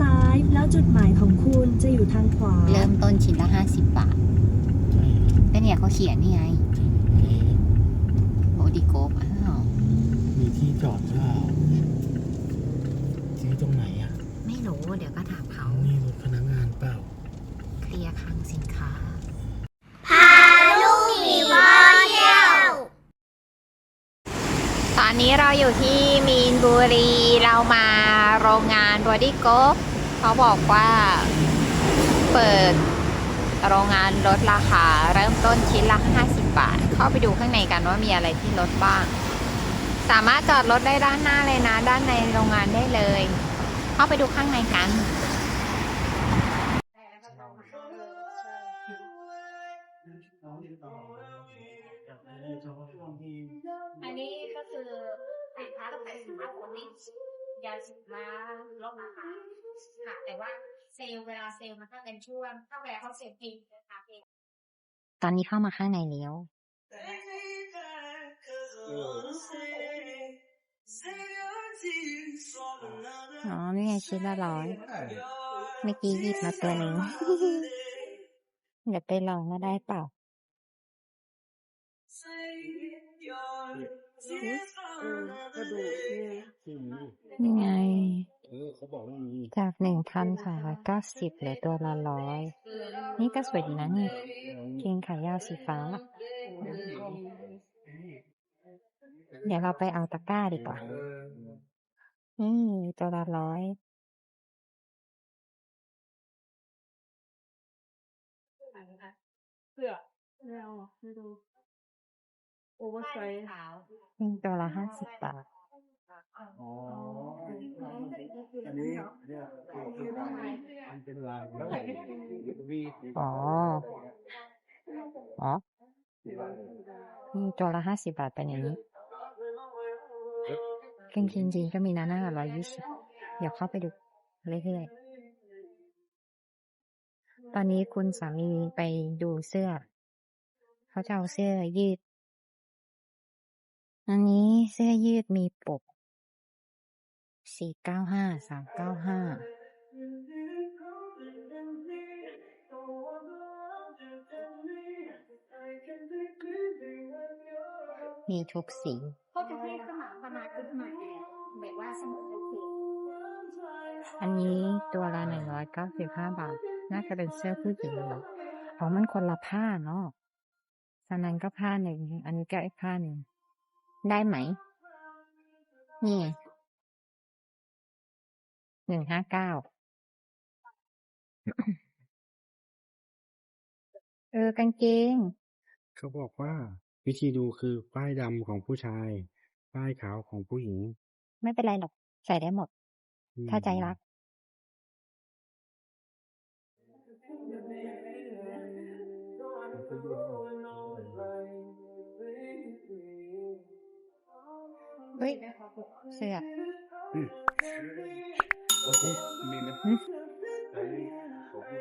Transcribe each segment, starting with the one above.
ซ้าย แล้วจุดหมายของคุณจะอยู่ทางขวา เริ่มต้นชิ้นละห้าสิบบาทใช่ก็เนี่ยเขาเขียนนี่ไงเอ๊ะโอดิโกฟอ้าวมีที่จอดเปล่าที่ตรงไหนอะ ไม่รู้ เดี๋ยวก็ถามเขานี่รถพนักงานเปล่า เคลียร์คลังสินค้าตอนนี้เราอยู่ที่มีนบุรี เรามาโรงงานบอดี้โกฟ เขาบอกว่าเปิดโรงงานลดราคา เริ่มต้นชิ้นละ 50 บาท เข้าไปดูข้างในกันว่ามีอะไรที่ลดบ้าง สามารถจอดรถได้ด้านหน้าเลยนะ ด้านในโรงงานได้เลย เข้าไปดูข้างในกัน อันนี้ก็คือสินค้าต้องใช้สินค้าปกติยาสินค้าลดราคา ค่ะ แต่ว่าเซลล์เวลาเซลล์มันก็เป็นช่วงถ้าเวลาเขาเซลล์จริงนะคะเองตอนนี้เข้ามาข้างในแล้วอ๋อนี่ไงชิ้นละร้อยเมื่อกี้หยิบมาตัวหนึ่งเดี๋ยวไปลองว่าได้เปล่านี่ไง เออเขาบอกว่ามีจากหนึ่งพันสามร้อยเก้าสิบเหลือตัวละร้อย นี่ก็สวยดีนะนี่เกงขายาวสีฟ้า เดี๋ยวเราไปเอาตะกร้าดีกว่าเออนี่ตัวละร้อยเสื้อไม่เอาอะไม่ดูโอเวอร์ไซส์นี่ตัวละห้าสิบบาทอ๋อ อันนี้เนี่ยมันเป็นลายแล้ววีอ๋อ อ๋อนี่ตัวละห้าสิบบาทเป็นอย่างนี้กางเกงจีนก็มีนะหน้าร้อยยี่สิบเดี๋ยวเข้าไปดูเรื่อยๆ ตอนนี้คุณสามีไปดูเสื้อ เขาจะเอาเสื้อยืด อันนี้เสื้อยืดมีปก สี่เก้าห้าสามเก้าห้ามีทุกสีเขาจะให้สมัครสมาชิกใหม่แบบว่าสมุดบัญชีอันนี้ตัวละหนึ่งร้อยเก้าสิบห้าบาท น่าจะเป็นเสื้อผู้หญิงเลยอ๋อมันคนละผ้าเนาะอันนั้นก็ผ้าหนึ่ง อันนี้ก็อีกผ้าหนึ่ง ได้ไหม นี่ไง หนึ่งห้าเก้าเออกางเกง เขาบอกว่า วิธีดูคือป้ายดำของผู้ชาย ป้ายขาวของผู้หญิง ไม่เป็นไรหรอก ใส่ได้หมด อืมถ้าใจรัก เฮ้ย เสื้อโอเคมีไหมหึ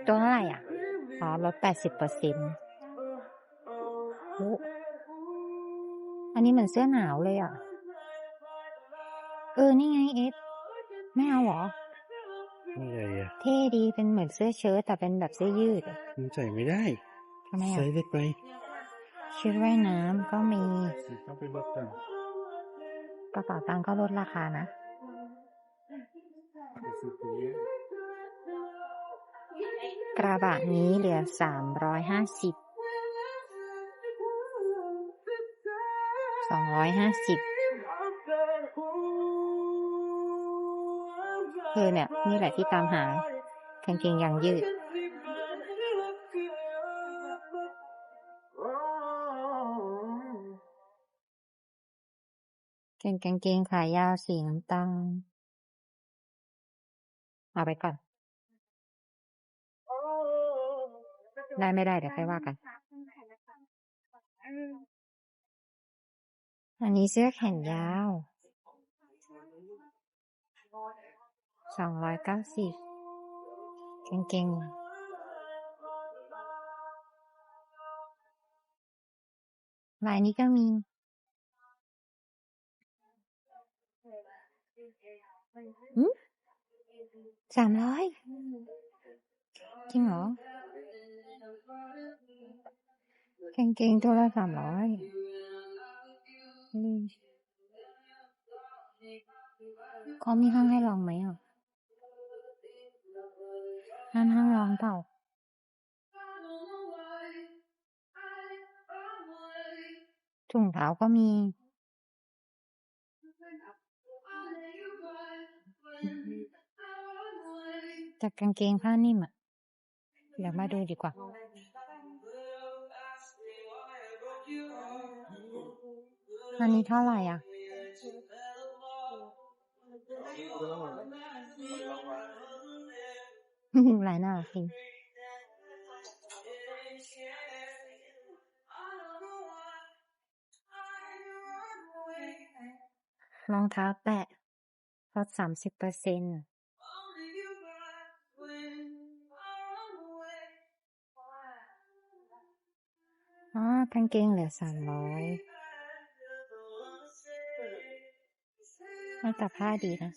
ตัวเท่าไหร่อะ อ๋อลดแปดสิบเปอร์เซ็นต์อันนี้เหมือนเสื้อหนาวเลยอะ เออ นี่ไงเอสไม่เอาเหรอนี่ไงอะ เท่ดีเป็นเหมือนเสื้อเชิ้ตแต่เป็นแบบเสื้อยืดอะมันใส่ไม่ได้ทำไมใส่อะเล็กไปชุดว่ายน้ำก็มีต้องไปลดกันกระเป๋าตังค์ก็ลดราคานะไปซื้อตัวนี้ กระบะนี้เหลือสามร้อยห้าสิบ สองร้อยห้าสิบคือเนี่ย นี่แหละที่ตามหากางเกงยางยืดเกงกางเกงขายาวสีน้ำตาล เอาไปก่อน ได้ไม่ได้เดี๋ยวค่อยว่ากัน อันนี้เสื้อแขนยาว สองร้อยเก้าสิบกางเกงลายนี้ก็มีหึ สามร้อย จริงเหรอกางเกงตัวละสามร้อยเขามีห้างให้ลองไหมอะห้างห้างลองเปล่าถุงเท้าก็มี จากกางเกงผ้านิ่มอะเดี๋ยวมาดูดีกว่า อันนี้เท่าไหร่อะ หลายหน้าสิรองเท้าแตะลดสามสิบเปอร์เซ็นต์ กางเกงเหลือสามร้อยแต่ผ้าดีนะ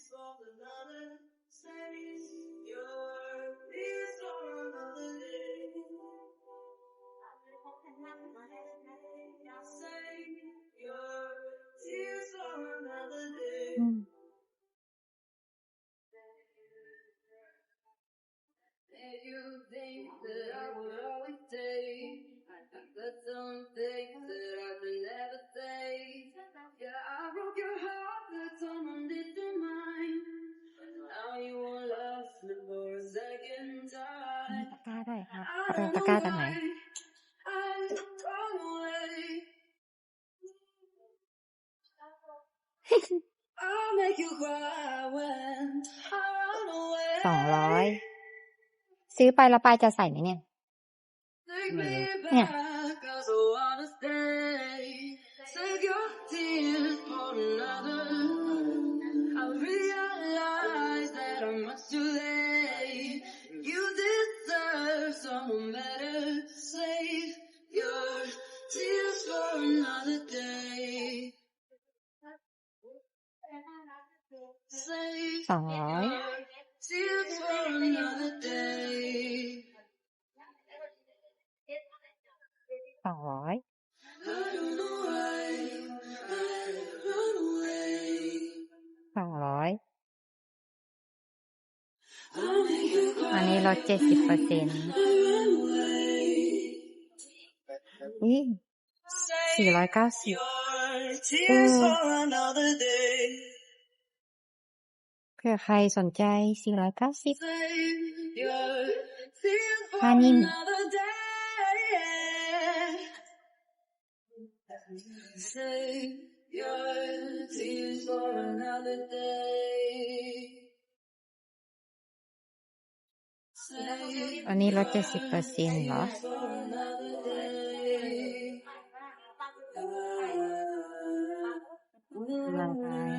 มีตะกร้าด้วยครับเอาเป็นตะกร้าจากไหนสองร้อยซื้อไปแล้วปายจะใส่ไหมเนี่ย เนี่ย สองร้อยสองร้อยสองร้อยอันนี้ลดเจ็ดสิบเปอร์เซ็นต์นี่สี่ร้อยเก้าสิบ เผื่อใครสนใจสี่ร้อยเก้าสิบผ้านิ่มอันนี้ลดเจ็ดสิบเปอร์เซ็นต์เหรอ ร่างกาย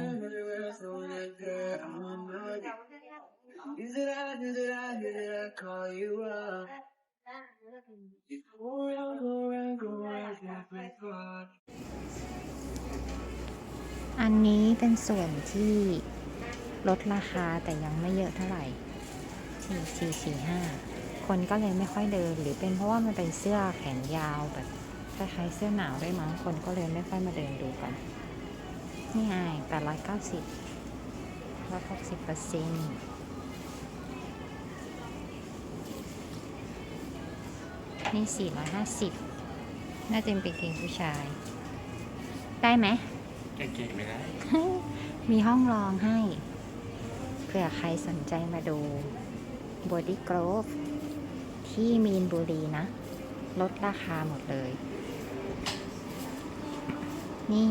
อันนี้เป็นส่วนที่ลดราคาแต่ยังไม่เยอะเท่าไหร่สี่สี่สี่ห้าคนก็เลยไม่ค่อยเดิน หรือเป็นเพราะว่ามันเป็นเสื้อแขนยาวแบบคล้ายๆเสื้อหนาวด้วยมั้งคนก็เลยไม่ค่อยมาเดินดูกัน นี่ไงแปดร้อยเก้าสิบลดหกสิบเปอร์เซ็นต์นี่สี่ร้อยห้าสิบน่าจะเป็นกางเกงผู้ชาย ได้ไหมเก่งๆไม่ได้ มีห้องรองให้ เผื่อใครสนใจมาดูบอดี้กร v ฟที่มีนบุรีนะ ลดราคาหมดเลย นี่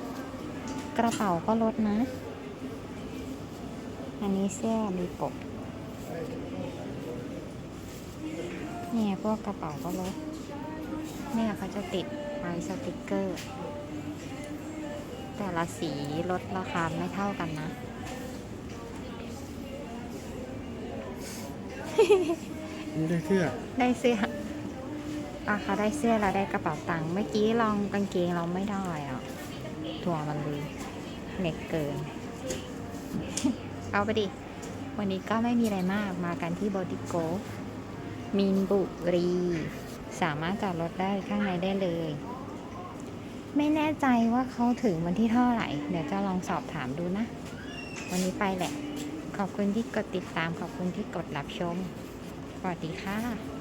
495กระเป๋าก็ลดนะ อันนี้เสื้อมีปก เนี่ยพวกกระเป๋าก็ลดเนี่ยเขาจะติดไว้สติกเกอร์ แต่ละสีลดราคาไม่เท่ากันนะนี่ได้เสื้อ ได้เสื้อ อะเขาได้เสื้อแล้วได้กระเป๋าตังค์เมื่อกี้ลองกางเกงเราไม่ได้อะถั่วมันเลยเล็กเกิน เอาไปดิ วันนี้ก็ไม่มีอะไรมากมากันที่บอดี้โกมีนบุรี สามารถจอดรถได้ข้างในได้เลย ไม่แน่ใจว่าเขาถึงวันที่เท่าไหร่ เดี๋ยวจะลองสอบถามดูนะ วันนี้ไปแหละ ขอบคุณที่กดติดตามขอบคุณที่กดรับชมสวัสดีค่ะ